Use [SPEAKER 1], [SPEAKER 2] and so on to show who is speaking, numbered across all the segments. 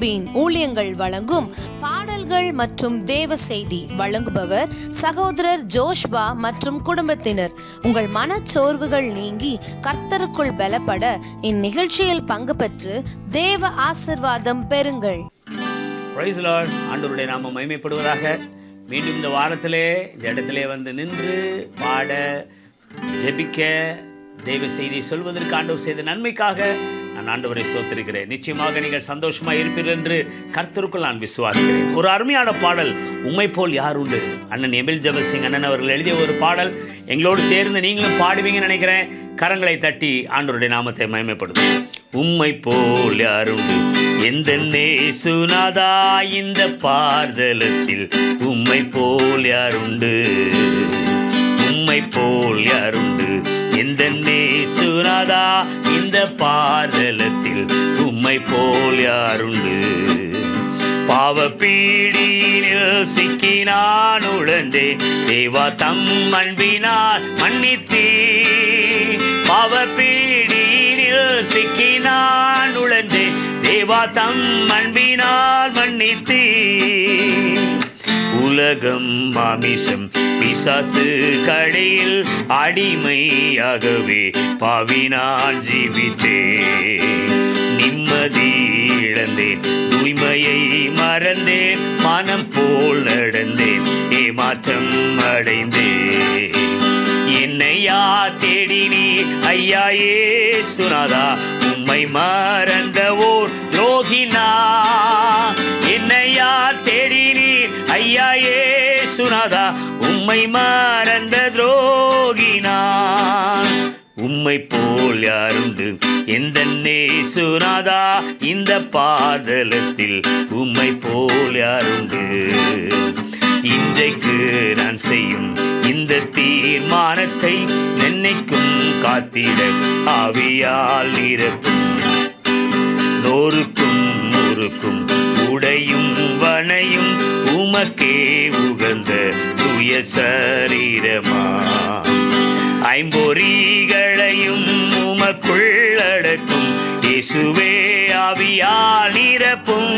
[SPEAKER 1] யாக்கோபின் ஊழியங்கள் வழங்கும் பாடல்கள் மற்றும் தேவ செய்தி வழங்குபவர் சகோதரர் ஜோஷ்பா மற்றும் குடும்பத்தினர். உங்கள் மனச்சோர்வுகள் நீங்கி கர்த்தருக்குள் பலப்பட இந்நிகழ்ச்சியில் பங்கு பெற்று தேவ ஆசிர்வாதம் பெறுங்கள்.
[SPEAKER 2] ஆண்டோருடைய நாம மகிமைப்படுவதாக. மீண்டும் இந்த வாரத்திலே இந்த இடத்திலே வந்து நின்று பாட ஜெபிக்க தெய்வ செய்தியை சொல்வதற்கு ஆண்டவர் செய்த நன்மைக்காக நான் ஆண்டவரை சோத்திருக்கிறேன் நிச்சயமாக நீங்கள் சந்தோஷமா இருப்பீர்கள் என்று கர்த்தருக்குள் நான் விசுவாசிக்கிறேன். ஒரு அருமையான பாடல் உண்மை போல் யார் உண்டு? அண்ணன் எமில் ஜபசிங் அண்ணன் அவர்கள் எழுதிய ஒரு பாடல். எங்களோடு சேர்ந்து நீங்களும் பாடுவீங்கன்னு நினைக்கிறேன். கரங்களை தட்டி ஆண்டவருடைய நாமத்தை மயமைப்படுத்தும் உம்மை போல் யாருண்டு எந்த நேசுநாதா இந்த பார்தலத்தில்? உம்மை போல் யாருண்டு உம்மை போல் யாருண்டு எந்த நேசுநாதா இந்த பாரலத்தில் உம்மை போல் யாருண்டு பாவ பீடியில் சிக்கி நான் உழந்தேன் தேவா தம் அன்பினால் மன்னித்தே. பாவ பீடியில் சிக்கி நான் உழந்தேன் தேவா தம் அன்பினால் மன்னித்தே. உலகம் மாமிசம். பிசாசு கடையில் அடிமையாகவே பாவினால் ஜீவித்தே. நிம்மதி இழந்தேன் தூய்மையை மறந்தேன் மனம் போல் நடந்தேன் ஏமாற்றம் அடைந்தேன். என்னையா தேடினி ஐயா ஏ சுனாதா உம்மை மறந்த ஓர் துரோகினா என்னையா தேடி ஐயா சுனாதா உம்மை மறந்த துரோகினா உம்மை போல் யாருண்டு? எந்த நேசுநாதா இந்த பாதலத்தில் உம்மை போல் யாருண்டு? இன்றைக்கு நான் செய்யும் இந்த தீர்மானத்தை நினைக்கும் காத்திட ஆவியால் நிரப்பும். நோருக்கும் முறுக்கும் உடையும் வனையும் உமக்கே உகந்த துய சரீரமா? ஐம்பொறிகளையும் உமக்குள் அடக்கும் இயேசுவே ஆவியால் நிரப்பும்.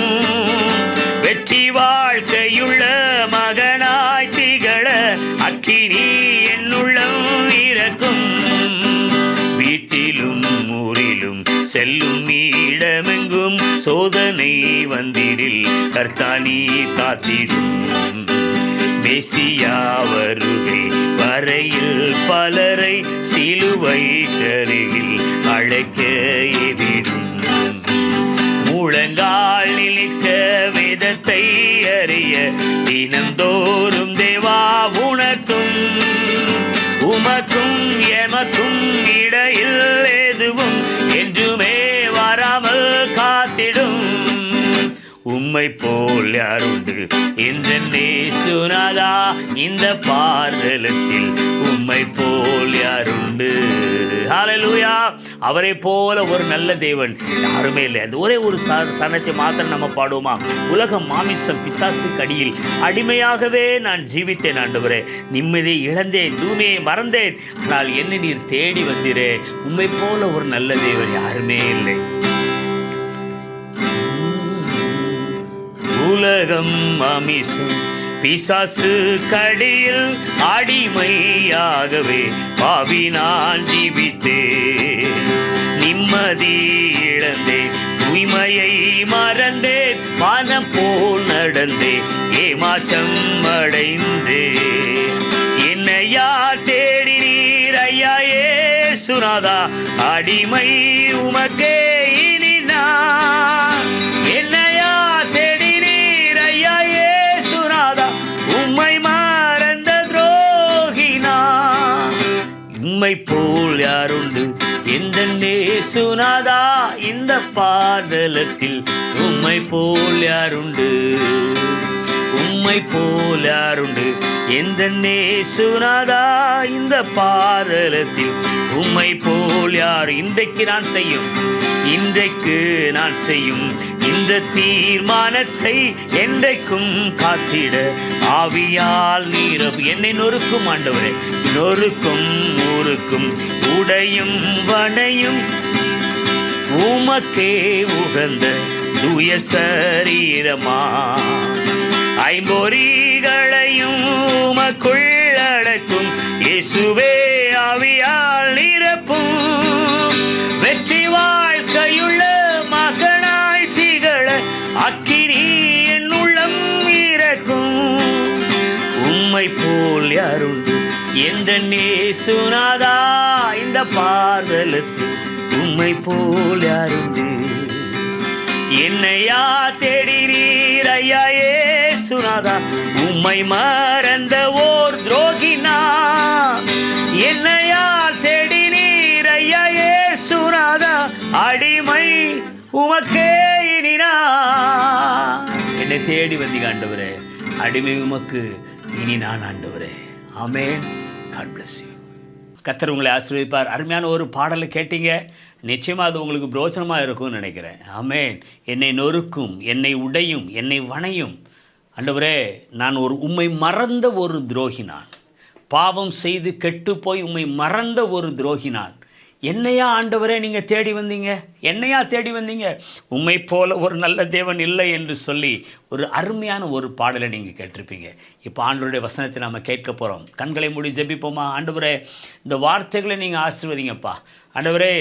[SPEAKER 2] வெற்றி வாழ்க்கையுள்ள மகனாய் திகழ அக்கினி என்னுள்ளம் இறக்கும். வீட்டிலும் ஊரிலும் செல்லும் இடமெங்கும் சோதனை வந்திடில் கர்த்தானி காத்திடும். மெசியா வருகை வரையில் பலரை சிலுவை கருகில் அழைக்க எதிடும். முழங்கால் நிலைக்க வேதத்தை அறிய தினந்தோறும் தேவா உணர்த்தும். உமக்கும் எமக்கும் இடையில் உம்மை போல் யாருண்டு இந்த நேசுநாதா இந்த பார்தலத்தில் உம்மை போல் யாருண்டு ஹalleluya அவரை போல ஒரு நல்ல தேவன். யாருமே இல்லை. அது ஒரே ஒரு ச சனத்தை மாத்திரம் நம்ம பாடுவோமா? உலகம் மாமிசம் பிசாசுக்கு அடியில். அடிமையாகவே நான் ஜீவித்தேன் ஆண்டவரே. நிம்மதியை இழந்தேன் தூமியை மறந்தேன். ஆனால் என்ன நீர் தேடி வந்திரே. உம்மை போல ஒரு நல்ல தேவன் யாருமே இல்லை. உலகம் மாமிசம் பிசாசு கடையில் அடிமையாகவே பாவி நான் ஜீவித்தே. நிம்மதி இழந்தே தூய்மையை மறந்தே பணம் போல் நடந்தே ஏமாற்றம் அடைந்தே. என்னையா தேடினீர் ஐயா ஏ சுனாதா அடிமை உமக்கே. உம்மை போல் யாருண்டு? எந்த நேசுநாதா? இந்த பாதலத்தில் உம்மை போல் யாருண்டு? உம்மை போல் யாருண்டு? எந்த நேசுநாதா? இந்த பாதலத்தில் உம்மை போல் யார்? இன்றைக்கு நான் செய்யும் இன்றைக்கு நான் செய்யும் இந்த தீர்மானத்தை என்றைக்கும் காத்திட ஆவியால் நீரப். என்னை நொறுக்கும் ஆண்டவரே. நொறுக்கும் ஊருக்கும் உடையும் வடையும். உமக்கே உகந்த தூய சரீரமா? ஐம்பொறிகளையும் உமக்குள் அடக்கும். இயேசுவே ஆவியால் நிரப்பும். வெற்றி வாழ்க்கையுள்ள மகனாய் திகழ அக்கினி என் உள்ளம் இறக்கும். உம்மை போல் யாருண்டு எந்த நேசுனாதா இந்த பார்வலத்து உம்மை போல் யாருண்டு என்னையா தேடினீர் ஐயா சுனாதா உம்மை மறந்த ஓர் துரோகினா. என்னையா தேடினீர் ஐயா சுனாதா அடிமை உமக்கே இனினா. என்னை தேடி வந்தீங்க ஆண்டவரே அடிமை உமக்கு இனி நான் ஆண்டவரே. ஆமென். காட் bless கத்தர் உங்களை ஆசிர்வதிப்பார். அருமையான ஒரு பாடலை கேட்டீங்க. நிச்சயமாக அது உங்களுக்கு பிரோஜனமாக இருக்கும்னு நினைக்கிறேன். ஆமென். என்னை நொறுக்கும் என்னை உடையும் என்னை வணையும். அண்டவரே நான் ஒரு உம்மை மறந்த ஒரு துரோகி நான் பாவம் செய்து கெட்டு போய் உம்மை மறந்த ஒரு துரோகி நான் என்னையா ஆண்டவரே நீங்கள் தேடி வந்தீங்க? என்னையா தேடி வந்தீங்க? உண்மை போல ஒரு நல்ல தேவன் இல்லை என்று சொல்லி ஒரு அருமையான ஒரு பாடலை நீங்கள் கேட்டிருப்பீங்க. இப்போ ஆண்டவருடைய வசனத்தை நாம் கேட்க போகிறோம் கண்களை மூடி ஜெபிப்போமா? ஆண்டவரே இந்த வார்த்தைகளை நீங்கள் ஆசிர்வதிங்கப்பா. ஆண்டவரே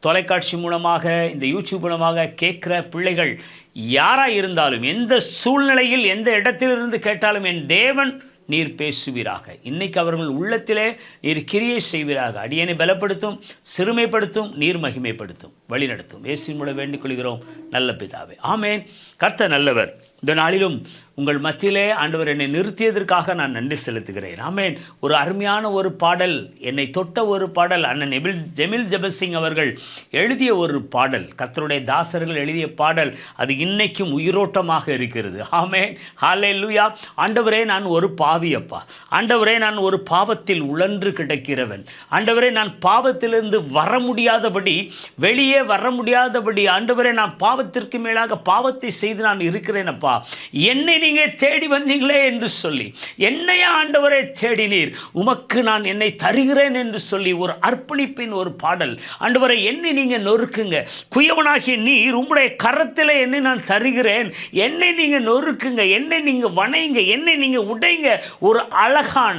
[SPEAKER 2] தொலைக்காட்சி மூலமாக இந்த யூடியூப் மூலமாக கேட்குற பிள்ளைகள் யாராக இருந்தாலும் எந்த சூழ்நிலையில் எந்த இடத்திலிருந்து கேட்டாலும் என் தேவன் நீர் பேசுவீராக. இன்னைக்கு அவர்கள் உள்ளத்திலே நீர் கிரியை செய்வீராக. அடியனை பலப்படுத்தும் சிறுமைப்படுத்தும் நீர் மகிமைப்படுத்தும் வழிநடத்தும். இயேசுவின் மூலம் வேண்டிக் கொள்கிறோம். நல்ல பிதாவே. ஆமேன். கர்த்த நல்லவர். இந்த நாளிலும் உங்கள் மத்தியிலே ஆண்டவர் என்னை நிறுத்தியதற்காக நான் நன்றி செலுத்துகிறேன். ஆமேன். ஒரு அருமையான ஒரு பாடல் என்னை தொட்ட ஒரு பாடல் அண்ணன் எபில் ஜெமில் ஜபசிங் அவர்கள் எழுதிய ஒரு பாடல் கத்தருடைய தாசர்கள் எழுதிய பாடல் அது இன்னைக்கும் உயிரோட்டமாக இருக்கிறது. ஆமேன். ஹாலே லூயா ஆண்டவரே நான் ஒரு பாவியப்பா ஆண்டவரே நான் ஒரு பாவத்தில் உழன்று கிடக்கிறவன். ஆண்டவரே நான் பாவத்திலிருந்து வர முடியாதபடி வெளியே வர முடியாதபடி ஆண்டவரே நான் பாவத்திற்கு மேலாக பாவத்தை செய்து நான் இருக்கிறேனப்பா என்னை நீங்கள் தேடி வந்தீங்களே என்று சொல்லி என்னையா ஆண்டவரை தேடினீர். உமக்கு நான் என்னை தருகிறேன் என்று சொல்லி ஒரு அர்ப்பணிப்பின் ஒரு பாடல். ஆண்டவரை என்னை நீங்கள் நொறுக்குங்க. குயவனாகிய நீர் உம்முடைய கரத்தில் என்னை நான் தருகிறேன். என்னை நீங்கள் நொறுக்குங்க. என்னை நீங்கள் வணைங்க. என்னை நீங்கள் உடைங்க. ஒரு அழகான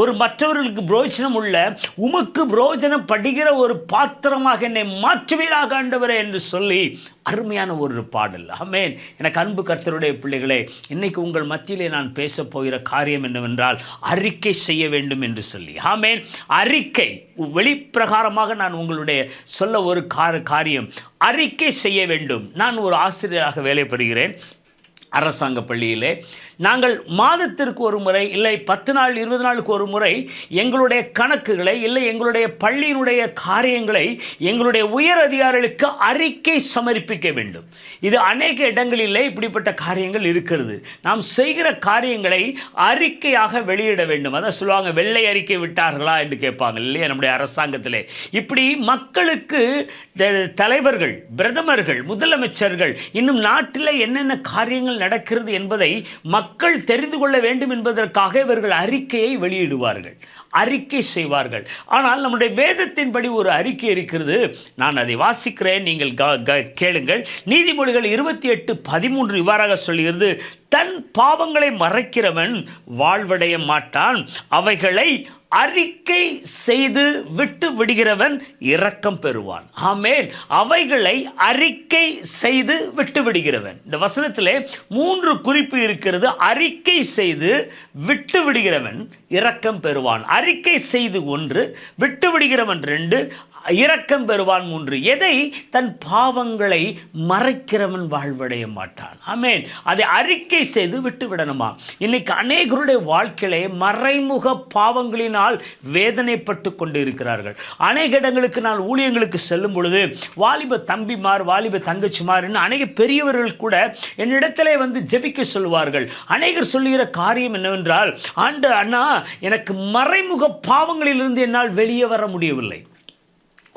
[SPEAKER 2] ஒரு மற்றவர்களுக்கு புரோஜனம் உள்ள உமக்கு புரோஜனம் படுகிற ஒரு பாத்திரமாக என்னை மாற்றுவீராக ஆண்டவரே என்று சொல்லி அருமையான ஒரு பாடல். அமேன் எனக்கு அன்பு கர்த்தருடைய பிள்ளைகளே இன்னைக்கு உங்கள் மத்தியிலே நான் பேசப் போகிற காரியம் என்னவென்றால் அறிக்கை செய்ய வேண்டும் என்று சொல்லி. ஆமேன். அறிக்கை வெளிப்பிரகாரமாக நான் உங்களுடைய சொல்ல ஒரு கார காரியம். அறிக்கை செய்ய வேண்டும். நான் ஒரு ஆசிரியராக வேலை பெறுகிறேன் அரசாங்க பள்ளியிலே. நாங்கள் மாதத்திற்கு ஒரு முறை இல்லை பத்து நாள் இருபது நாளுக்கு ஒரு முறை எங்களுடைய கணக்குகளை இல்லை எங்களுடைய பள்ளியினுடைய காரியங்களை எங்களுடைய உயர் அதிகாரிகளுக்கு அறிக்கை சமர்ப்பிக்க வேண்டும். இது அநேக இடங்களிலே இப்படிப்பட்ட காரியங்கள் இருக்கிறது. நாம் செய்கிற காரியங்களை அறிக்கையாக வெளியிட வேண்டும். அதான் சொல்லுவாங்க வெள்ளை அறிக்கை விட்டார்களா? என்று கேட்பாங்க இல்லையா நம்முடைய அரசாங்கத்திலே. இப்படி மக்களுக்கு தலைவர்கள் பிரதமர்கள் முதலமைச்சர்கள் இன்னும் நாட்டில் என்னென்ன காரியங்கள் நடக்கிறது என்பதை மக்கள் தெரிந்து கொள்ள வேண்டும் என்பதற்காக இவர்கள் அறிக்கையை வெளியிடுவார்கள் அறிக்கை செய்வார்கள். ஆனால் நம்முடைய வேதத்தின்படி ஒரு அறிக்கை இருக்கிறது. நான் அதை வாசிக்கிறேன் நீங்கள் க- க- கேளுங்கள். நீதிமொழிகள் இருபத்தி எட்டு பதிமூன்று இவ்வாறாக சொல்கிறது தன் பாவங்களை மறைக்கிறவன் வாழ்வடைய மாட்டான் அவைகளை அறிக்கை செய்து விட்டு விடுகிறவன் இரக்கம் பெறுவான். ஆமேன். அவைகளை அறிக்கை செய்து விட்டு விடுகிறவன். இந்த வசனத்திலே மூன்று குறிப்பு இருக்கிறது. அறிக்கை செய்து விட்டு விடுகிறவன் இரக்கம் பெறுவான். அறிக்கை செய்து ஒன்று விட்டு விடுகிறவன் ரெண்டு இரக்கம் பெறுவான் மூன்று. எதை? தன் பாவங்களை மறைக்கிறவன் வாழ்வடைய மாட்டான். ஆமேன். அதை அறிக்கை செய்து விட்டு விடணுமா இன்னைக்கு அநேகருடைய வாழ்க்கையிலே மறைமுக பாவங்களினால் வேதனைப்பட்டு கொண்டு இருக்கிறார்கள் அநேக இடங்களுக்கு நான் ஊழியங்களுக்கு செல்லும் பொழுது வாலிப தம்பிமார் வாலிப தங்கச்சிமார்னு அநேக பெரியவர்கள் கூட என்னிடத்திலே வந்து ஜெபிக்க சொல்வார்கள் அநேகர் சொல்லுகிற காரியம் என்னவென்றால் ஆண்டு அண்ணா எனக்கு மறைமுக பாவங்களிலிருந்து என்னால் வெளியே வர முடியவில்லை.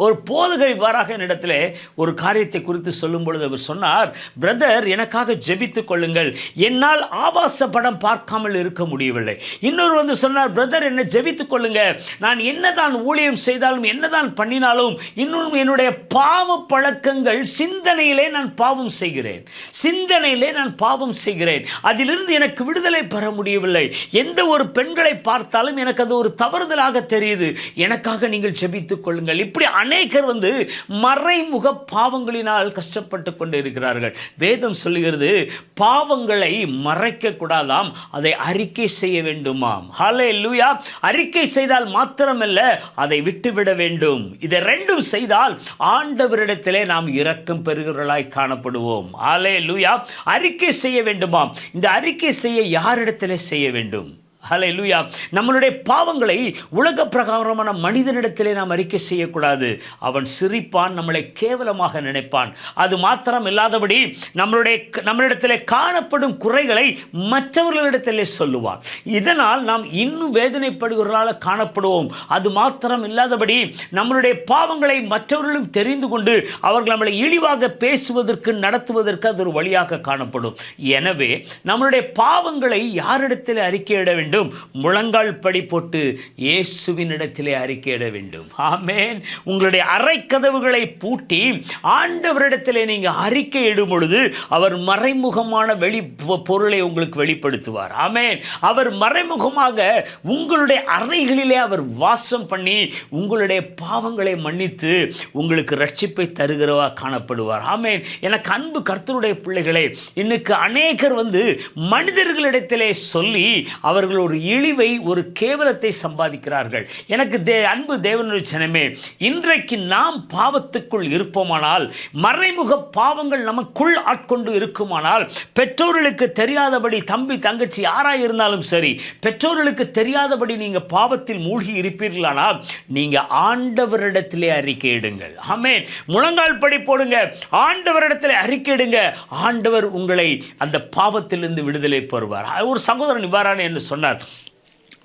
[SPEAKER 2] ஒரு போதகர் வாராக என்னிடத்தில் ஒரு காரியத்தை குறித்து சொல்லும் பொழுது அவர் சொன்னார் பிரதர் எனக்காக ஜெபித்துக் கொள்ளுங்கள். என்னால் ஆபாச படம் பார்க்காமல் இருக்க முடியவில்லை. இன்னொரு வந்து சொன்னார் பிரதர் என்னை ஜெபித்துக் கொள்ளுங்க. நான் என்னதான் ஊழியம் செய்தாலும் என்னதான் பண்ணினாலும் இன்னும் என்னுடைய பாவ பழக்கங்கள் சிந்தனையிலே நான் பாவம் செய்கிறேன். சிந்தனையிலே நான் பாவம் செய்கிறேன். அதிலிருந்து எனக்கு விடுதலை பெற முடியவில்லை. எந்த ஒரு பெண்களை பார்த்தாலும் எனக்கு அது ஒரு தவறுதலாக தெரியுது. எனக்காக நீங்கள் ஜெபித்துக் கொள்ளுங்கள். இப்படி அநேகர் வந்து மறைமுக பாவங்களினால் கஷ்டப்பட்டு கொண்டு இருக்கிறார்கள் வேதம் சொல்லுகிறது பாவங்களை மறைக்க கூடாதாம் அதை அறிக்கை செய்ய வேண்டுமாம். ஹலே லூயா அறிக்கை செய்தால் மாத்திரமல்ல அதை விட்டுவிட வேண்டும். இதை ரெண்டும் செய்தால் ஆண்டவரிடத்திலே நாம் இரக்கம் பெறுகிறவர்களாய் காணப்படுவோம். ஹலே லூயா அறிக்கை செய்ய வேண்டுமாம். இந்த அறிக்கை செய்ய யாரிடத்திலே செய்ய வேண்டும்? ஹலே லூயா நம்மளுடைய பாவங்களை உலக பிரகாரமான மனிதனிடத்திலே நாம் அறிக்கை செய்யக்கூடாது. அவன் சிரிப்பான் நம்மளை கேவலமாக நினைப்பான். அது மாத்திரம் இல்லாதபடி நம்மளுடைய நம்மளிடத்திலே காணப்படும் குறைகளை மற்றவர்களிடத்திலே சொல்லுவான். இதனால் நாம் இன்னும் வேதனைப்படுகிறவர்களால் காணப்படுவோம். அது மாத்திரம் இல்லாதபடி நம்மளுடைய பாவங்களை மற்றவர்களும் தெரிந்து கொண்டு அவர்கள் நம்மளை இழிவாக பேசுவதற்கு நடத்துவதற்கு அது ஒரு வழியாக காணப்படும். எனவே நம்மளுடைய பாவங்களை யாரிடத்தில் அறிக்கையிட வேண்டும்? முழங்கால் படி போட்டு இயேசுவின் இடத்திலே அறிக்கையிட வேண்டும். ஆமேன். உங்களுடைய அரைக்கதவுகளை பூட்டி ஆண்டவரிடத்திலே நீங்கள் அறிக்கை இடும் பொழுது அவர் மறைமுகமான வெளி பொருளை உங்களுக்கு வெளிப்படுத்துவார். ஆமேன். அவர் மறைமுகமாக உங்களுடைய அறைகளிலே அவர் வாசம் பண்ணி உங்களுடைய பாவங்களை மன்னித்து உங்களுக்கு ரட்சிப்பை தருகிறவா காணப்படுவார். ஆமேன். எனக்கு அன்பு கர்த்தருடைய பிள்ளைகளை இன்னைக்கு அநேகர் வந்து மனிதர்களிடத்திலே சொல்லி அவர்கள் ஒரு இழிவை ஒரு கேவலத்தை சம்பாதிக்கிறார்கள். எனக்கு தே அன்பு தேவனுடைய சனமே இன்றைக்கு நாம் பாவத்துக்குள் இருப்போமானால் மறைமுக பாவங்கள் நமக்குள் ஆட்கொண்டு இருக்குமானால் பெற்றோர்களுக்கு தெரியாதபடி தம்பி தங்கச்சி யாராக இருந்தாலும் சரி பெற்றோர்களுக்கு தெரியாதபடி நீங்கள் பாவத்தில் மூழ்கி இருப்பீர்களானால் நீங்கள் ஆண்டவரிடத்திலே அறிக்கையிடுங்கள் ஆமே முழங்கால் படி போடுங்க. ஆண்டவரிடத்தில் அறிக்கையிடுங்க ஆண்டவர் உங்களை அந்த பாவத்திலிருந்து விடுதலை பெறுவார். ஒரு சகோதரன் இவ்வாறான என்று சொன்னார். আপনার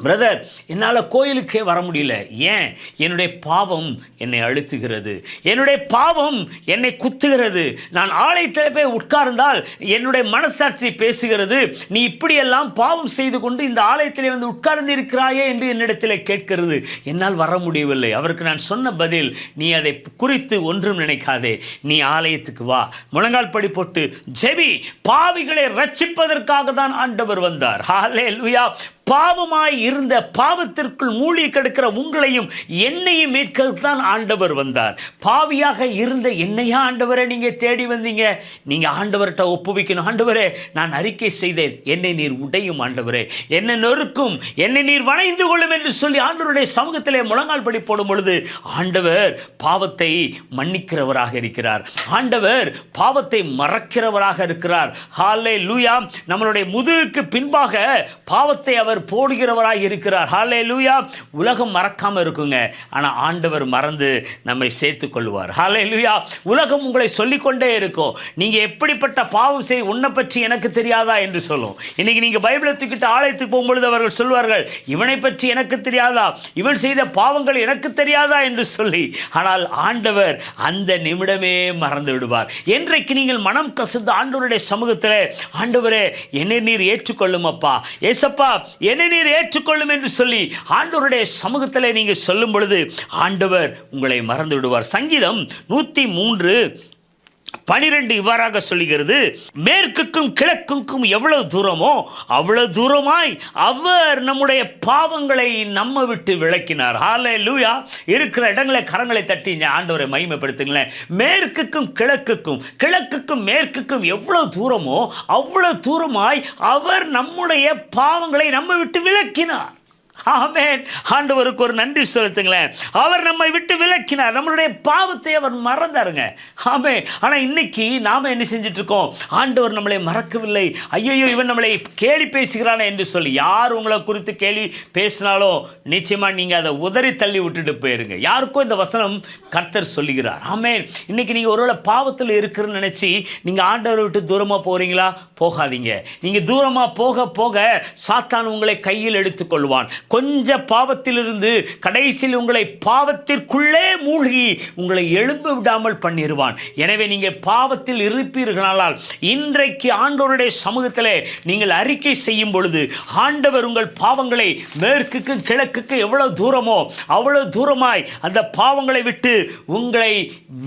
[SPEAKER 2] பிரதர் என்னால் கோயிலுக்கே வர முடியல. ஏன்? என்னுடைய பாவம் என்னை அழுத்துகிறது. என்னுடைய பாவம் என்னை குத்துகிறது. நான் ஆலயத்தில் போய் உட்கார்ந்தால் என்னுடைய மனசாட்சி பேசுகிறது. நீ இப்படியெல்லாம் பாவம் செய்து கொண்டு இந்த ஆலயத்தில் வந்து உட்கார்ந்து இருக்கிறாயே என்று என்னிடத்தில் கேட்கிறது. என்னால் வர முடியவில்லை. அவருக்கு நான் சொன்ன பதில் நீ அதை குறித்து ஒன்றும் நினைக்காதே. நீ ஆலயத்துக்கு வா. முழங்கால் படி போட்டு ஜெபி பாவிகளை ரட்சிப்பதற்காக தான் ஆண்டவர் வந்தார். ஹalleluya. பாவமாய் இருந்த பாவத்திற்குள் மூழ்கி கிடக்கிற உங்களையும் என்னையும் மீட்கத்தான் தான் ஆண்டவர் வந்தார். பாவியாக இருந்த என்னையா ஆண்டவரை நீங்கள் தேடி வந்தீங்க? நீங்கள் ஆண்டவர்கிட்ட ஒப்புவிக்கணும். ஆண்டவரே நான் அறிக்கை செய்தேன். என்னை நீர் உடையும் ஆண்டவரே. என்னை நொறுக்கும். என்னை நீர் வணைந்து கொள்ளும் என்று சொல்லி ஆண்டவருடைய சமூகத்திலே முழங்கால் படி போடும் பொழுது ஆண்டவர் பாவத்தை மன்னிக்கிறவராக இருக்கிறார். ஆண்டவர் பாவத்தை மறக்கிறவராக இருக்கிறார். ஹாலே லூயா நம்மளுடைய முதுகுக்கு பின்பாக பாவத்தை அவர் போடுகிறவராக இருக்கிறார். ஹாலே லூயா உலகம் மறக்காமல் இருக்குங்க. ஆனால் ஆண்டவர் மறந்து நம்மை சேர்த்து கொள்வார் ஹாலே லூயா உலகம் உங்களை சொல்லிக்கொண்டே இருக்கும். நீங்கள் எப்படிப்பட்ட பாவம் செய் உன்னை பற்றி எனக்கு தெரியாதா என்று சொல்லும். இன்றைக்கி நீங்கள் பைபிளை தூக்கிட்டு ஆலயத்துக்கு போகும்பொழுது அவர்கள் சொல்வார்கள் இவனை பற்றி எனக்கு தெரியாதா? இவன் செய்த பாவங்கள் எனக்கு தெரியாதா? என்று சொல்லி. ஆனால் ஆண்டவர் அந்த நிமிடமே மறந்து விடுவார். என்றைக்கு நீங்கள் மனம் கசந்து ஆண்டவருடைய சமூகத்தில் ஆண்டவரே என்னை நீர் ஏற்றுக்கொள்ளும் அப்பா. ஏசப்பா என்னை நீர் ஏற்றுக்கொள்ளும் என்று சொல்லி ஆண்டவருடைய சமூகத்தில் நீங்கள் சொல்லும் பொழுது ஆண்டவர் உங்களை மறந்து விடுவார் சங்கீதம் நூற்றி மூன்று பனிரெண்டு இவ்வாறாக சொல்லுகிறது மேற்குக்கும் கிழக்குக்கும் எவ்வளவு தூரமோ அவ்வளவு தூரமாய் அவர் நம்முடைய பாவங்களை நம்ம விட்டு விளக்கினார் ஹாலே லூயா இருக்கிற இடங்களை கரங்களை தட்டி இந்த ஆண்டவரை மகிமைப்படுத்துங்களேன். மேற்குக்கும் கிழக்குக்கும் கிழக்குக்கும் மேற்குக்கும் எவ்வளவு தூரமோ அவ்வளவு தூரமாய் அவர் நம்முடைய பாவங்களை நம்ம விட்டு விளக்கினார் ஆமேன். ஆண்டவருக்கு ஒரு நன்றி செலுத்துங்களேன். அவர் நம்மை விட்டு விலக்கினார். நம்மளுடைய பாவத்தை அவர் மறந்தாருங்க. ஆமே ஆனால் இன்னைக்கு நாம் என்ன செஞ்சுட்டு இருக்கோம் ஆண்டவர் நம்மளை மறக்கவில்லை. ஐயோ இவன் நம்மளை கேலி பேசுகிறானே என்று சொல்லி யார் உங்களை குறித்து கேலி பேசினாலோ நிச்சயமாக நீங்கள் அதை உதறி தள்ளி விட்டுட்டு போயிருங்க. யாருக்கும் இந்த வசனம் கர்த்தர் சொல்லுகிறார். ஆமே இன்னைக்கு நீங்கள் ஒருவேளை பாவத்தில் இருக்குன்னு நினச்சி நீங்கள் ஆண்டவரை விட்டு தூரமாக போகிறீங்களா போகாதீங்க. நீங்கள் தூரமாக போக போக சாத்தான் உங்களை கையில் எடுத்துக்கொள்வான். கொஞ்ச பாவத்திலிருந்து கடைசியில் உங்களை பாவத்திற்குள்ளே மூழ்கி உங்களை எழும்ப விடாமல் பண்ணிடுவான் எனவே நீங்கள் பாவத்தில் இருப்பீர்களானால் இன்றைக்கு ஆண்டோருடைய சமூகத்தில் நீங்கள் அறிக்கை செய்யும் பொழுது ஆண்டவர் உங்கள் பாவங்களை மேற்குக்கு கிழக்குக்கு எவ்வளோ தூரமோ அவ்வளோ தூரமாய் அந்த பாவங்களை விட்டு உங்களை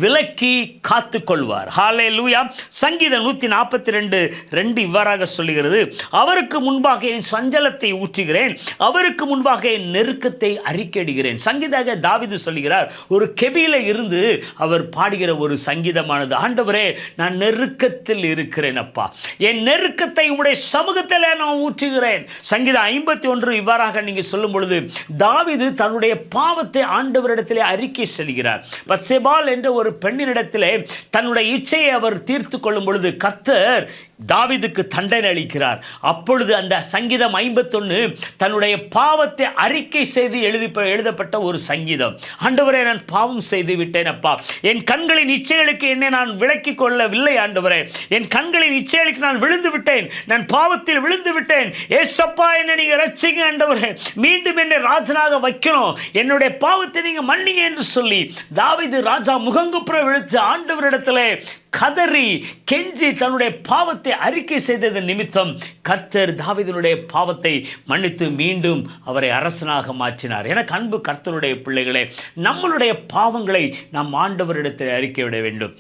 [SPEAKER 2] விலக்கி காத்து கொள்வார் ஹாலே லூயா சங்கீதம் நூற்றி நாற்பத்தி ரெண்டு ரெண்டு இவ்வாறாக சொல்லுகிறது. அவருக்கு முன்பாக என் சஞ்சலத்தை ஊற்றுகிறேன். அவருக்கு முன்பாக என் நெருக்கத்தை அறிக்கையிடுகிறேன் சங்கீதாக தாவிது சொல்லுகிறார் ஒரு கெபியில இருந்து அவர் பாடுகிற ஒரு சங்கீதமானது. ஆண்டவரே நான் நெருக்கத்தில் இருக்கிறேன் அப்பா. என் நெருக்கத்தை உடைய சமூகத்தில் நான் ஊற்றுகிறேன். சங்கீதம் ஐம்பத்தி ஒன்று இவ்வாறாக நீங்க சொல்லும் பொழுது தாவிது தன்னுடைய பாவத்தை ஆண்டவரிடத்திலே அறிக்கை செல்கிறார். பத்செபால் என்ற ஒரு பெண்ணினிடத்திலே தன்னுடைய இச்சையை அவர் தீர்த்து கொள்ளும் பொழுது கர்த்தர் தாவிதுக்கு தண்டனை அளிக்கிறார். அப்பொழுது அந்த சங்கீதம் ஐம்பத்தொன்று தன்னுடைய பாவத்தை அறிக்கை செய்து எழுதி எழுதப்பட்ட ஒரு சங்கீதம். ஆண்டவரே நான் பாவம் செய்து விட்டேன் அப்பா. என் கண்களின் இச்சைகளுக்கு என்னை நான் விளக்கிக் கொள்ளவில்லை ஆண்டவரே. என் கண்களின் இச்சைகளுக்கு நான் விழுந்து விட்டேன். நான் பாவத்தில் விழுந்து விட்டேன். ஏசப்பா என்னை நீங்கள் ரச்சிங்க ஆண்டவரே. மீண்டும் என்னை ராஜனாக வைக்கணும். என்னுடைய பாவத்தை நீங்கள் மன்னிங்க என்று சொல்லி தாவிது ராஜா முகங்குப்புற விழுத்து ஆண்டவரிடத்திலே கதறி கெஞ்சி தன்னுடைய பாவத்தை அறிக்கை செய்தது நிமித்தம் கர்த்தர் தாவிதனுடைய பாவத்தை மன்னித்து மீண்டும் அவரை அரசனாக மாற்றினார். எனக்கு அன்பு கர்த்தருடைய பிள்ளைகளே நம்மளுடைய பாவங்களை நாம் ஆண்டவரிடத்தில் அறிக்கை விட வேண்டும்.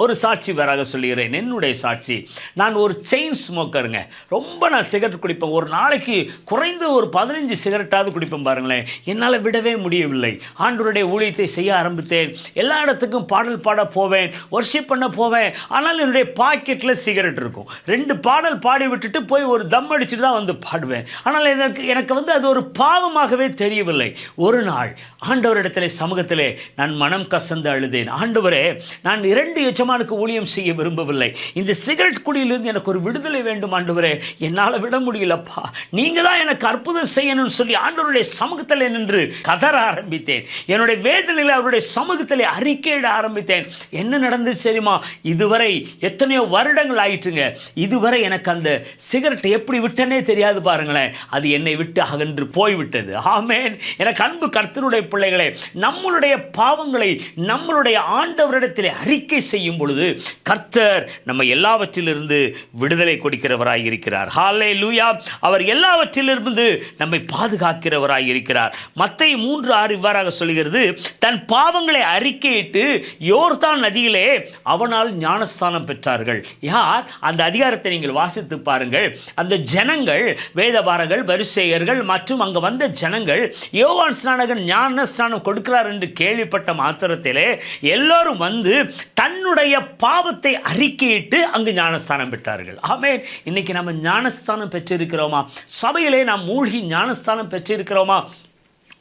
[SPEAKER 2] ஒரு சாட்சி வேறாக சொல்லுகிறேன். என்னுடைய சாட்சி. நான் ஒரு செயின் ஸ்மோக்கருங்க ரொம்ப நான் சிகரெட் குடிப்பேன். ஒரு நாளைக்கு குறைந்த ஒரு பதினஞ்சு சிகரெட்டாவது குடிப்பேன் பாருங்களேன். என்னால் விடவே முடியவில்லை. ஆண்டவருடைய ஊழியத்தை செய்ய ஆரம்பித்தேன். எல்லா இடத்துக்கும் பாடல் பாட போவேன். ஒர்ஷிப் பண்ண போவேன். ஆனால் என்னுடைய பாக்கெட்டில் சிகரெட் இருக்கும். ரெண்டு பாடல் பாடி விட்டுட்டு போய் ஒரு தம் அடிச்சுட்டு தான் வந்து பாடுவேன். ஆனால் எனக்கு எனக்கு வந்து அது ஒரு பாவமாகவே தெரியவில்லை. ஒரு நாள் ஆண்டவரிடத்திலே சமூகத்திலே நான் மனம் கசந்து அழுதேன். ஆண்டவரே நான் இரண்டு எஜமானுக்கு ஊழியம் செய்ய விரும்பவில்லை. இந்த சிகரெட் குடியிலிருந்து எனக்கு ஒரு விடுதலை வேண்டும் ஆண்டவரே. என்னால் விட முடியலப்பா. நீங்கள் தான் எனக்கு அற்புதம் செய்யணும்னு சொல்லி ஆண்டவருடைய சமூகத்தில் நின்று கதற ஆரம்பித்தேன். என்னுடைய வேதனையில் அவருடைய சமூகத்தில் அறிக்கையிட ஆரம்பித்தேன். என்ன நடந்துச்சு தெரியுமா? இதுவரை எத்தனையோ வருடங்கள் ஆயிட்டுங்க. இதுவரை எனக்கு அந்த சிகரெட் எப்படி விட்டனே தெரியாது பாருங்களேன். அது என்னை விட்டு அகன்று போய்விட்டது. ஆமேன். எனக்கு அன்பு கர்த்தருடைய பிள்ளைகளே நம்மளுடைய பாவங்களை நம்மளுடைய ஆண்டவரிடத்தில் அறிக்கை செய்யும் பொழுது கர்த்தர் நம்ம எல்லாவற்றிலிருந்து விடுதலை கொடுக்கிறவராய் இருக்கிறார். ஹாலே லூயா அவர் எல்லாவற்றிலிருந்து நம்மை பாதுகாக்கிறவராய் இருக்கிறார். மத்தை மூன்று ஆறு இவ்வாறாக சொல்கிறது தன் பாவங்களை அறிக்கையிட்டு யோர்தான் நதியிலே அவனால் ஞானஸ்தானம் பெற்றார்கள். யார்? அந்த அதிகாரத்தை நீங்கள் வாசித்து பாருங்கள். அந்த ஜனங்கள் வேதபாரங்கள் வரிசையர்கள் மற்றும் அங்கே வந்த ஜனங்கள் யோவான் ஸ்நானகன் ஞான ஸ்நானம் கொடுக்கிறார் என்று கேள்விப்பட்ட மாத்திரத்திலே எல்லோரும் வந்து தன்னுடைய பாவத்தை அறிக்கையிட்டு அங்கு ஞானஸ்தானம் பெற்றார்கள். ஆமென். இன்னைக்கு நம்ம ஞானஸ்தானம் பெற்றிருக்கிறோமா? சபையிலே நாம் மூழ்கி ஞானஸ்தானம் பெற்றிருக்கிறோமா?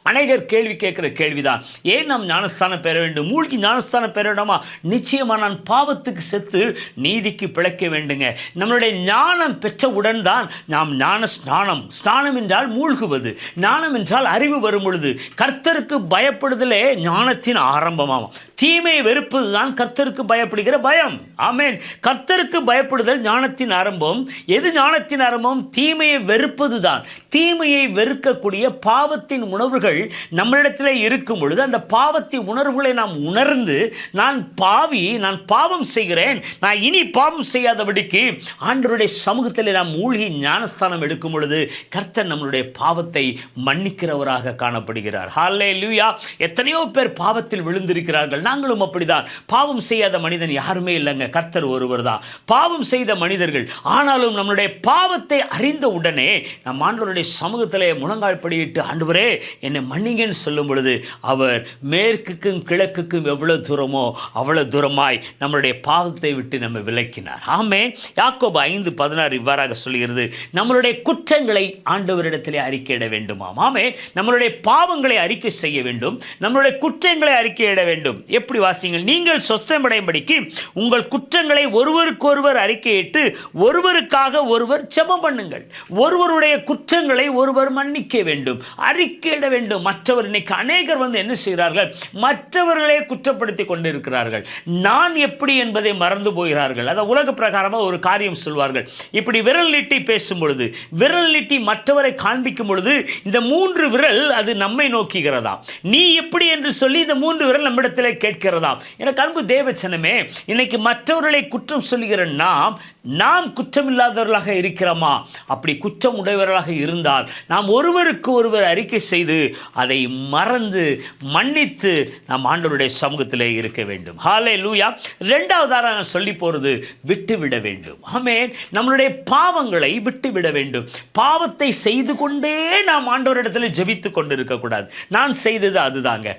[SPEAKER 2] அநேகர் கேள்வி கேட்குற கேள்விதான். ஏன் நாம் ஞானஸ்தானம் பெற வேண்டும்? மூழ்கி ஞானஸ்தானம் பெற வேண்டாமா? நிச்சயமாக நான் பாவத்துக்கு செத்து நீதிக்கு பிழைக்க வேண்டுங்க. நம்மளுடைய ஞானம் பெற்றவுடன் தான் நாம் ஞான ஸ்நானம் ஸ்நானம் என்றால் மூழ்குவது ஞானம் என்றால் அறிவு வரும் பொழுது. கர்த்தருக்கு பயப்படுதலே ஞானத்தின் ஆரம்பமாகும். தீமையை வெறுப்பது தான் கர்த்தருக்கு பயப்படுகிற பயம். ஆமேன். கர்த்தருக்கு பயப்படுதல் ஞானத்தின் ஆரம்பம். எது ஞானத்தின் ஆரம்பம்? தீமையை வெறுப்பது தான். தீமையை வெறுக்கக்கூடிய பாவத்தின் உணர்வுகள் நம்மளிடத்திலே இருக்கும் பொழுது அந்த பாவத்தின் உணர்வுகளை நாம் உணர்ந்து நான் பாவி நான் பாவம் செய்கிறேன் நான் இனி பாவம் செய்யாதபடிக்கு ஆண்டருடைய சமூகத்தில் நாம் மூழ்கி ஞானஸ்தானம் எடுக்கும் பொழுது கர்த்தர் நம்மளுடைய பாவத்தை மன்னிக்கிறவராக காணப்படுகிறார். ஹாலே லூயா எத்தனையோ பேர் பாவத்தில் விழுந்திருக்கிறார்கள். நாங்களும் அப்படிதான். பாவம் செய்யாத மனிதன் யாருமே இல்லைங்க. கர்த்தர் ஒருவர் தான். பாவம் செய்த மனிதர்கள். ஆனாலும் நம்மளுடைய பாவத்தை அறிந்த உடனே நம் ஆண்டவருடைய சமூகத்திலே முழங்கால் படியிட்டு ஆண்டவரே என்னை மன்னிங்கன்னு சொல்லும் பொழுது அவர் மேற்குக்கும் கிழக்குக்கும் எவ்வளவு தூரமோ அவ்வளவு தூரமாய் நம்மளுடைய பாவத்தை விட்டு நம்ம விலக்கினார். ஆமே யாக்கோபு ஐந்து பதினாறு இவ்வாறாக சொல்கிறது நம்மளுடைய குற்றங்களை ஆண்டவரிடத்திலே அறிக்கையிட வேண்டுமாம். ஆமே நம்மளுடைய பாவங்களை அறிக்கை செய்ய வேண்டும். நம்மளுடைய குற்றங்களை அறிக்கையிட வேண்டும். எப்படி வாசிங்கள் நீங்கள் சொஸ்தமடையும்படிக்கு உங்கள் குற்றங்களை ஒருவருக்கொருவர் அறிக்கையிட்டு ஒருவருக்காக ஒருவர் செபம் பண்ணுங்கள். ஒருவருடைய குற்றங்களை ஒருவர் மன்னிக்க வேண்டும். அறிக்கையிட வேண்டும். வேண்டும். மற்றவர் இன்னைக்கு அநேகர் வந்து என்ன செய்கிறார்கள்? மற்றவர்களே குற்றப்படுத்தி கொண்டிருக்கிறார்கள். நான் எப்படி என்பதை மறந்து போகிறார்கள். அதை உலக பிரகாரமாக ஒரு காரியம் சொல்வார்கள். இப்படி விரல் நீட்டி பேசும் பொழுது விரல் நீட்டி மற்றவரை காண்பிக்கும் பொழுது இந்த மூன்று விரல் அது நம்மை நோக்குகிறதா? நீ எப்படி என்று சொல்லி இந்த மூன்று விரல் நம்மிடத்திலே கேட்கிறதாம் எனக்கு அன்பு தேவச்சனமே இன்னைக்கு மற்றவர்களை குற்றம் சொல்லுகிற நாம் நாம் குற்றமில்லாதவர்களாக இருக்கிறோமா? அப்படி குற்றம் உடையவர்களாக இருந்தால் நாம் ஒருவருக்கு ஒருவர் அறிக்கை செய்து அதை மறந்து மன்னித்து நாம் ஆண்டவருடைய சமூகத்தில் இருக்க வேண்டும். ஹாலே லூயா ரெண்டாவதாக நான் சொல்லி போகிறது விட்டுவிட வேண்டும். ஆமே நம்மளுடைய பாவங்களை விட்டுவிட வேண்டும். பாவத்தை செய்து கொண்டே நாம் ஆண்டவரிடத்தில் ஜெபித்து கொண்டு இருக்கக்கூடாது நான் செய்தது அதுதாங்க.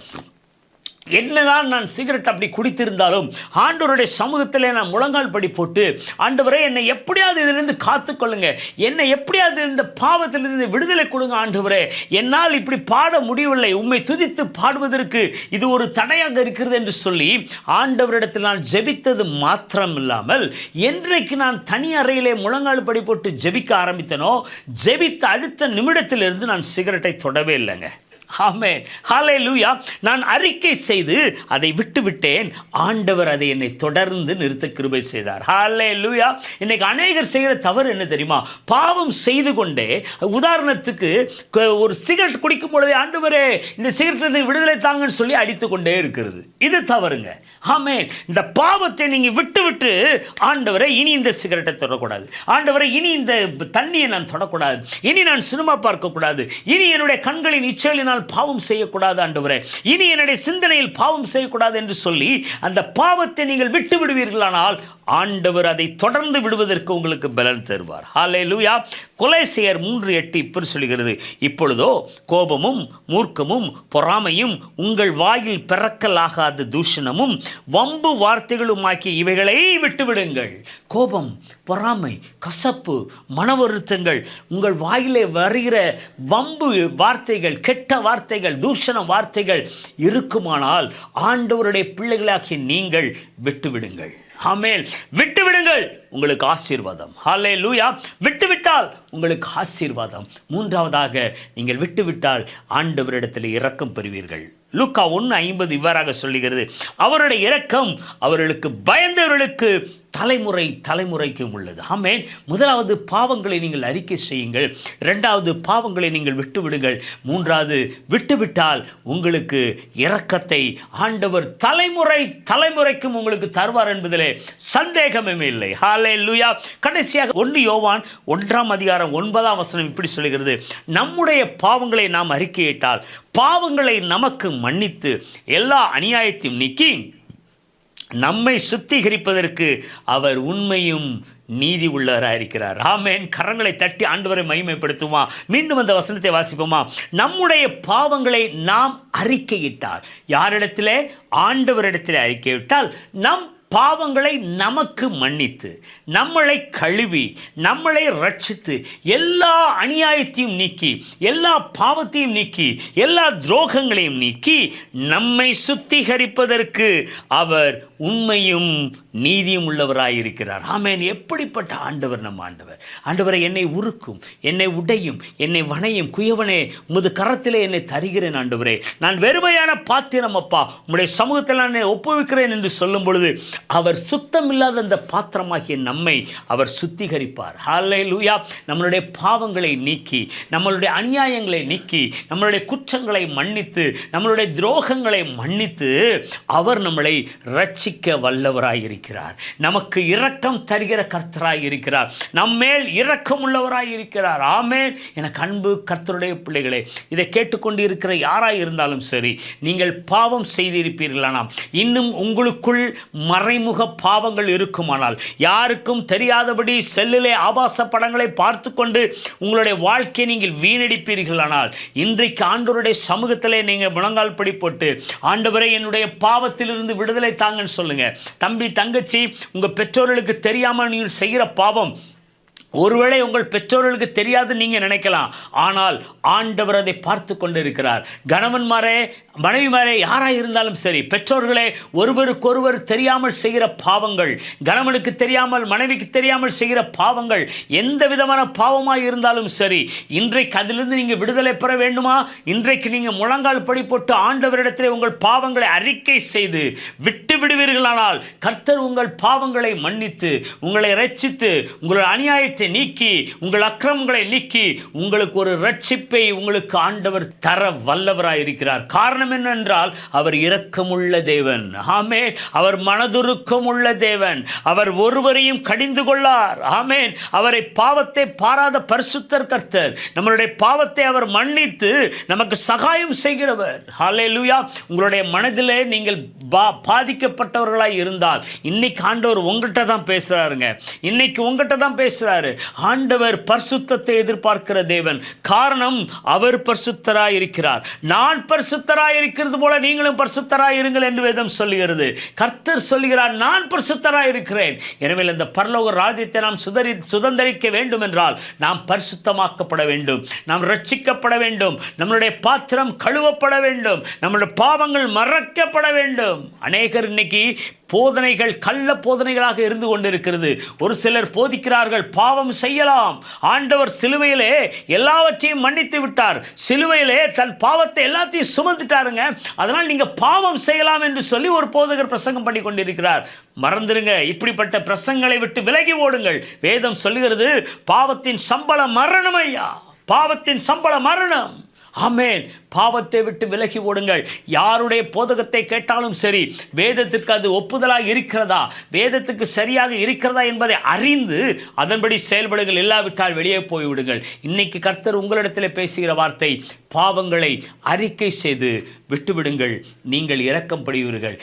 [SPEAKER 2] என்னதான் நான் சிகரெட் அப்படி குடித்திருந்தாலும் ஆண்டவருடைய சமூகத்தில் நான் முழங்கால் படி போட்டு ஆண்டவரே என்னை எப்படியாவது இதிலிருந்து காத்துக்கொள்ளுங்க. என்னை எப்படியாவது இந்த பாவத்திலிருந்து விடுதலை கொடுங்க ஆண்டவரே. என்னால் இப்படி பாட முடியவில்லை. உம்மை துதித்து பாடுவதற்கு இது ஒரு தடையாக இருக்கிறது என்று சொல்லி ஆண்டவரிடத்தில் நான் ஜெபித்தது மாத்திரம் இல்லாமல் என்றைக்கு நான் தனி அறையிலே முழங்கால் படி போட்டு ஜெபிக்க ஆரம்பித்தனோ ஜெபித்த அடுத்த நிமிடத்திலிருந்து நான் சிகரெட்டை தொடவே இல்லைங்க. ஆமே ஹாலே லூயா நான் அறிக்கை செய்து அதை விட்டு விட்டேன் ஆண்டவர் அதை என்னை தொடர்ந்து நிறுத்த கிருபை செய்தார். ஹாலே லூயா இன்னைக்கு அநேகர் செய்கிற தவறு என்ன தெரியுமா? பாவம் செய்து கொண்டே உதாரணத்துக்கு ஒரு சிகரெட் குடிக்கும் பொழுதே ஆண்டவரே இந்த சிகரெட்டிலிருந்து விடுதலை தாங்கன்னு சொல்லி அடித்து கொண்டே இருக்கிறது. இது தவறுங்க. ஆமே இந்த பாவத்தை நீங்கள் விட்டு விட்டு ஆண்டவரை இனி இந்த சிகரெட்டை தொடக்கூடாது. ஆண்டவரை இனி இந்த தண்ணியை நான் தொடக்கூடாது. இனி நான் சினிமா பார்க்கக்கூடாது. இனி என்னுடைய கண்களின் இச்சைகளினால் பாவம் செய்யக்கூடாது ஆண்டவரே. இனி என்னுடைய சிந்தனையில் பாவம் செய்யக்கூடாது என்று சொல்லி அந்த பாவத்தை நீங்கள் விட்டு விடுவீர்களானால் ஆண்டவர் அதை தொடர்ந்து விடுவதற்கு உங்களுக்கு பலன் தருவார். ஹாலே லூயா கொலை மூன்று எட்டு இப்படி சொல்கிறது இப்பொழுதோ கோபமும் மூர்க்கமும் பொறாமையும் உங்கள் வாயில் பிறக்கலாகாத தூஷணமும் வம்பு வார்த்தைகளுமாக்கி இவைகளை விட்டுவிடுங்கள். கோபம் பொறாமை கசப்பு மன வருத்தங்கள் உங்கள் வாயிலே வருகிற வம்பு வார்த்தைகள் கெட்ட வார்த்தைகள் தூஷண வார்த்தைகள் இருக்குமானால் ஆண்டவருடைய பிள்ளைகளாகிய நீங்கள் விட்டுவிடுங்கள். ஆமேல் விட்டுவிடுங்கள் உங்களுக்கு ஆசீர்வாதம். ஹாலே லூயா விட்டுவிட்டால் உங்களுக்கு ஆசீர்வாதம். மூன்றாவதாக நீங்கள் விட்டுவிட்டால் ஆண்டவரிடத்தில் இரக்கம் பெறுவீர்கள். லூக்கா ஒன்று ஐம்பது இவ்வாறாக சொல்லுகிறது. அவருடைய இரக்கம் அவர்களுக்கு பயந்தவர்களுக்கு தலைமுறை தலைமுறைக்கும் உள்ளது. ஆமேன். முதலாவது பாவங்களை நீங்கள் அறிக்கை செய்யுங்கள். இரண்டாவது பாவங்களை நீங்கள் விட்டுவிடுங்கள். மூன்றாவது விட்டுவிட்டால் உங்களுக்கு இரக்கத்தை ஆண்டவர் தலைமுறை தலைமுறைக்கும் உங்களுக்கு தருவார் என்பதிலே சந்தேகமே இல்லை. ஹாலே லூயா கடைசியாக ஒன்று யோவான் ஒன்றாம் அதிகாரம் ஒன்பதாம் வசனம் இப்படி சொல்கிறது. நம்முடைய பாவங்களை நாம் அறிக்கையிட்டால் பாவங்களை நமக்கு மன்னித்து எல்லா அநியாயத்தையும் நீக்கி நம்மை சுத்திகரிப்பதற்கு அவர் உண்மையும் நீதி உள்ளவராக இருக்கிறார். ஆமேன். கரங்களை தட்டி ஆண்டவரை மகிமைப்படுத்துமா? மீண்டும் அந்த வசனத்தை வாசிப்போமா? நம்முடைய பாவங்களை நாம் அறிக்கையிட்டால் யாரிடத்திலே? ஆண்டவரிடத்திலே அறிக்கையிட்டால் நம் பாவங்களை நமக்கு மன்னித்து நம்மளை கழுவி நம்மளை ரட்சித்து எல்லா அநியாயத்தையும் நீக்கி எல்லா பாவத்தையும் நீக்கி எல்லா துரோகங்களையும் நீக்கி நம்மை சுத்திகரிப்பதற்கு அவர் உண்மையும் நீதியும் உள்ளவராயிருக்கிறார். ஆமேன். எப்படிப்பட்ட ஆண்டவர் நம் ஆண்டவர்? ஆண்டவரை என்னை உருக்கும் என்னை உடையும் என்னை வணையும் குயவனே உமது கரத்திலே என்னை தருகிறேன் ஆண்டவரே. நான் வெறுமையான பாத்திரம் அப்பா உங்களுடைய சமூகத்தில் நான் ஒப்புவிக்கிறேன் என்று சொல்லும் பொழுது அவர் சுத்தமில்லாத அந்த பாத்திரமாகிய நம்மை அவர் சுத்திகரிப்பார். ஹாலே லூயா நம்மளுடைய பாவங்களை நீக்கி நம்மளுடைய அநியாயங்களை நீக்கி நம்மளுடைய குற்றங்களை மன்னித்து நம்மளுடைய துரோகங்களை மன்னித்து அவர் நம்மளை ரட்சிக்க வல்லவராயிருக்கிறார். நமக்கு இரக்கம் தருகிற கர்த்தராய் இருக்கிறார் நம்மேல் இரக்கம் உள்ளவராய் இருக்கிறார் ஆமேன். எனக்கு அன்பு கர்த்தருடைய பிள்ளைகளே இதை கேட்டுக்கொண்டு இருக்கிற யாராக இருந்தாலும் சரி நீங்கள் பாவம் செய்திருப்பீர்களானா இன்னும் உங்களுக்குள் மறைமுக பாவங்கள் இருக்குமானால் யாருக்கும் தெரியாதபடி செல்லிலே ஆபாச படங்களை பார்த்து கொண்டு உங்களுடைய வாழ்க்கையை நீங்கள் வீணடிப்பீர்களானால் இன்றைக்கு ஆண்டவருடைய சமூகத்திலே நீங்கள் முழங்கால் படி போட்டு ஆண்டவரை என்னுடைய பாவத்திலிருந்து விடுதலை தாங்கன்னு சொல்லுங்க. தம்பி தங்கச்சி உங்கள் பெற்றோர்களுக்கு தெரியாமல் நீங்கள் செய்கிற பாவம் ஒருவேளை உங்கள் பெற்றோர்களுக்கு தெரியாது நீங்கள் நினைக்கலாம். ஆனால் ஆண்டவர் அதை பார்த்து கொண்டிருக்கிறார் கணவன்மாரே மனைவிமாரே யாராக இருந்தாலும் சரி பெற்றோர்களே ஒருவருக்கொருவர் தெரியாமல் செய்கிற பாவங்கள் கணவனுக்கு தெரியாமல் மனைவிக்கு தெரியாமல் செய்கிற பாவங்கள் எந்த விதமான பாவமாக இருந்தாலும் சரி இன்றைக்கு அதிலிருந்து நீங்கள் விடுதலை பெற வேண்டுமா? இன்றைக்கு நீங்கள் முழங்கால் படி போட்டு ஆண்டவரிடத்தில் உங்கள் பாவங்களை அறிக்கை செய்து விட்டு விடுவீர்களானால் கர்த்தர் உங்கள் பாவங்களை மன்னித்து உங்களை ரட்சித்து உங்கள் அநியாயத்தை நீக்கி உங்கள் அக்கிரமங்களை நீக்கி உங்களுக்கு ஒரு ரட்சிப்பை உங்களுக்கு ஆண்டவர் தர வல்லவராக இருக்கிறார் காரணம் காரணம் என்னென்றால் அவர் இரக்கமுள்ள தேவன். ஆமே அவர் மனதுருக்கம் உள்ள தேவன். அவர் ஒருவரையும் கடிந்து கொள்ளார். ஆமேன். அவரை பாவத்தை பாராத பரிசுத்தர் கர்த்தர். நம்மளுடைய பாவத்தை அவர் மன்னித்து நமக்கு சகாயம் செய்கிறவர். ஹாலே லூயா உங்களுடைய மனதிலே நீங்கள் பா பாதிக்கப்பட்டவர்களாக இருந்தால் இன்னைக்கு ஆண்டவர் உங்கள்கிட்ட தான் பேசுகிறாருங்க இன்னைக்கு உங்கள்கிட்ட தான் பேசுகிறாரு ஆண்டவர் பரிசுத்தத்தை எதிர்பார்க்கிற தேவன். காரணம் அவர் பரிசுத்தராக இருக்கிறார் நான் பரிசுத்தராக இருக்கிறது போல நீங்களும் பரிசுத்தராய் இருங்கள் என்று வேதம் சொல்லுகிறது. கர்த்தர் சொல்லுகிறார் நான் பரிசுத்தராய் இருக்கிறேன். எனவே இந்த பரலோக ராஜ்யத்தை நாம் சுதரி சுதந்திரிக்க வேண்டும் என்றால் நாம் பரிசுத்தமாக்கப்பட வேண்டும். நாம் ரட்சிக்கப்பட வேண்டும். நம்மளுடைய பாத்திரம் கழுவப்பட வேண்டும். நம்மளுடைய பாவங்கள் மறக்கப்பட வேண்டும். அநேகர் இன்னைக்கு போதனைகள் கள்ள போதனைகளாக இருந்து கொண்டிருக்கிறது. ஒரு சிலர் போதிக்கிறார்கள் பாவம் செய்யலாம். ஆண்டவர் சிலுவையிலே எல்லாவற்றையும் மன்னித்து விட்டார். சிலுவையிலே தன் பாவத்தை எல்லாத்தையும் சுமந்துட்டாருங்க. அதனால் நீங்க பாவம் செய்யலாம் என்று சொல்லி ஒரு போதகர் பிரசங்கம் பண்ணி கொண்டிருக்கிறார். மறந்துருங்க. இப்படிப்பட்ட பிரசங்களை விட்டு விலகி ஓடுங்கள். வேதம் சொல்லுகிறது பாவத்தின் சம்பளம் மரணம் ஐயா. பாவத்தின் சம்பளம் மரணம். ஆமேன். பாவத்தை விட்டு விலகி ஓடுங்கள். யாருடைய போதகத்தை கேட்டாலும் சரி வேதத்திற்கு அது ஒப்புதலாக இருக்கிறதா? வேதத்துக்கு சரியாக இருக்கிறதா என்பதை அறிந்து அதன்படி செயல்படுங்கள். இல்லாவிட்டால் வெளியே போய்விடுங்கள். இன்னைக்கு கர்த்தர் உங்களிடத்தில் பேசுகிற வார்த்தை பாவங்களை அறிக்கை செய்து விட்டுவிடுங்கள். நீங்கள் இரக்கம் படுவீர்கள்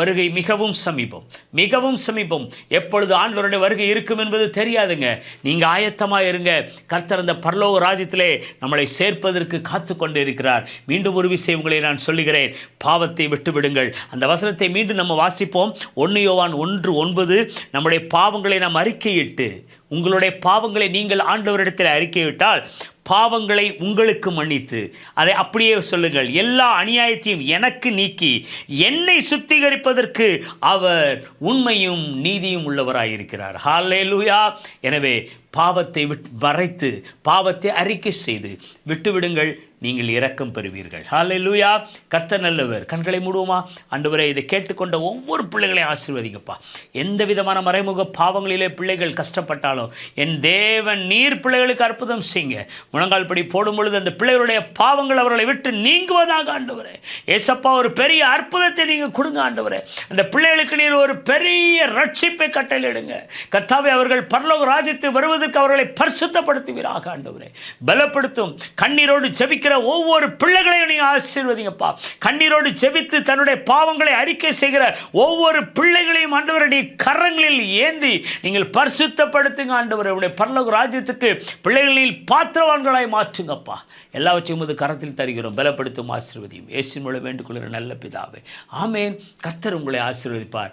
[SPEAKER 2] வருகை மிகவும் சமீபம். மிகவும் சமீபம். எப்பொழுது ஆண்டோருடைய வருகை இருக்கும் என்பது தெரியாதுங்க. நீங்கள் ஆயத்தமாக இருங்க. கர்த்தர் அந்த பரலோக ராஜ்யத்திலே நம்மளை சேர்ப்பதற்கு காத்து கொண்டு இருக்கிறார் மீண்டும் ஒரு விஷயம் உங்களை நான் சொல்லுகிறேன். பாவத்தை விட்டுவிடுங்கள். அந்த வசனத்தை மீண்டும் நம்ம வாசிப்போம். ஒன்று யோவான் ஒன்று ஒன்பது நம்முடைய பாவங்களை நாம் அறிக்கையிட்டு உங்களுடைய பாவங்களை நீங்கள் ஆண்டவரிடத்தில் அறிக்கையிட்டால் பாவங்களை உங்களுக்கு மன்னித்து. அதை அப்படியே சொல்லுங்கள். எல்லா அநியாயத்தையும் எனக்கு நீக்கி என்னை சுத்திகரிப்பதற்கு அவர் உண்மையும் நீதியும் உள்ளவராயிருக்கிறார். ஹalleluya. எனவே பாவத்தை விட் மறைத்து பாவத்தை அறிக்கை செய்து விட்டுவிடுங்கள் நீங்கள் இரக்கம் பெறுவீர்கள். ஹாலைலுயா கத்த நல்லவர். கண்களை மூடுவோமா? அன்றுவரை இதை கேட்டுக்கொண்ட ஒவ்வொரு பிள்ளைகளையும் ஆசீர்வதிங்கப்பா. எந்த விதமான மறைமுக பாவங்களிலே பிள்ளைகள் கஷ்டப்பட்டாலும் என் தேவன் நீர் பிள்ளைகளுக்கு அற்புதம் செய்யுங்க. முழங்கால் படி போடும் பொழுது அந்த பிள்ளைகளுடைய பாவங்கள் அவர்களை விட்டு நீங்குவதாக ஆண்டவரே. ஏசப்பா ஒரு பெரிய அற்புதத்தை நீங்கள் கொடுங்க ஆண்டவரே. அந்த பிள்ளைகளுக்கு நீர் ஒரு பெரிய ரட்சிப்பை கட்டளையிடுங்க. கத்தாவை அவர்கள் பரலோக ராஜ்யத்தை வருவதற்கு அவர்களை பரிசுத்தப்படுத்துவீராக ஆண்டவரே. பலப்படுத்தும். கண்ணீரோடு ஜெபிக்கிற ஒவ்வொரு பிள்ளைகளையும் நீங்கள் ஆசீர்வதிங்கப்பா. கண்ணீரோடு ஜெபித்து தன்னுடைய பாவங்களை அறிக்கை செய்கிற ஒவ்வொரு பிள்ளைகளையும் ஆண்டவருடைய கரங்களில் ஏந்தி நீங்கள் பரிசுத்தப்படுத்துங்க ஆண்டவர். உடைய பரலோக ராஜ்யத்துக்கு பிள்ளைகளில் பாத்திரவான்களாய் மாற்றுங்கப்பா. எல்லாவற்றையும் உமது கரத்தில் தருகிறோம். பலப்படுத்தும் ஆசீர்வதியும். இயேசின் மூலம் வேண்டுகொள்கிற நல்ல பிதாவே. ஆமேன். கர்த்தர் உங்களை ஆசீர்வதிப்பார்.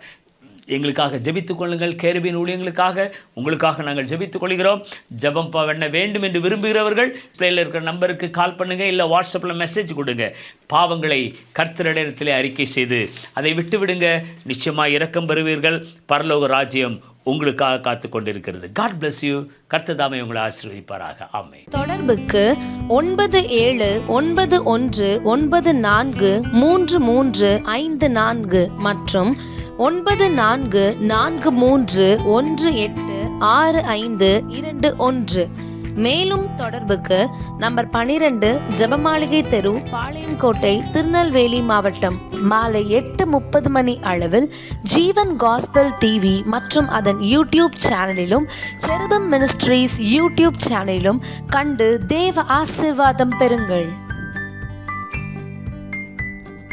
[SPEAKER 2] எங்களுக்காக ஜெபித்துக் கொள்ளுங்கள். கேருபின் ஊழியங்களுக்காக உங்களுக்காக நாங்கள் ஜெபித்துக் கொள்கிறோம். ஜெபம் பண்ண வேண்டும் என்று விரும்புகிறவர்கள் பிள்ளையில் இருக்கிற நம்பருக்கு கால் பண்ணுங்கள் இல்லை வாட்ஸ்அப்பில் மெசேஜ் கொடுங்க. பாவங்களை கர்த்தரிடத்தில் அறிக்கை செய்து அதை விட்டுவிடுங்க. நிச்சயமாக இரக்கம் பெறுவீர்கள். பரலோக ராஜ்யம் உங்களுக்காக காத்து கொண்டிருக்கிறது. காட் பிளஸ் யூ கர்த்ததாமை உங்களை ஆசீர்வதிப்பாராக. ஆமை
[SPEAKER 1] தொடர்புக்கு ஒன்பது ஏழு ஒன்பது ஒன்று ஒன்பது நான்கு மூன்று மூன்று ஐந்து நான்கு மற்றும் ஒன்பது நான்கு நான்கு மூன்று ஒன்று எட்டு ஆறு ஐந்து இரண்டு ஒன்று. மேலும் தொடர்புக்கு நம்பர் பனிரெண்டு ஜபமாளிகை தெரு பாளையங்கோட்டை திருநெல்வேலி மாவட்டம். மாலை எட்டு முப்பது மணி அளவில் ஜீவன் காஸ்பல் டிவி மற்றும் அதன் யூடியூப் சேனலிலும் செருபம் மினிஸ்ட்ரீஸ் யூடியூப் சேனலிலும் கண்டு தேவ ஆசிர்வாதம் பெறுங்கள்.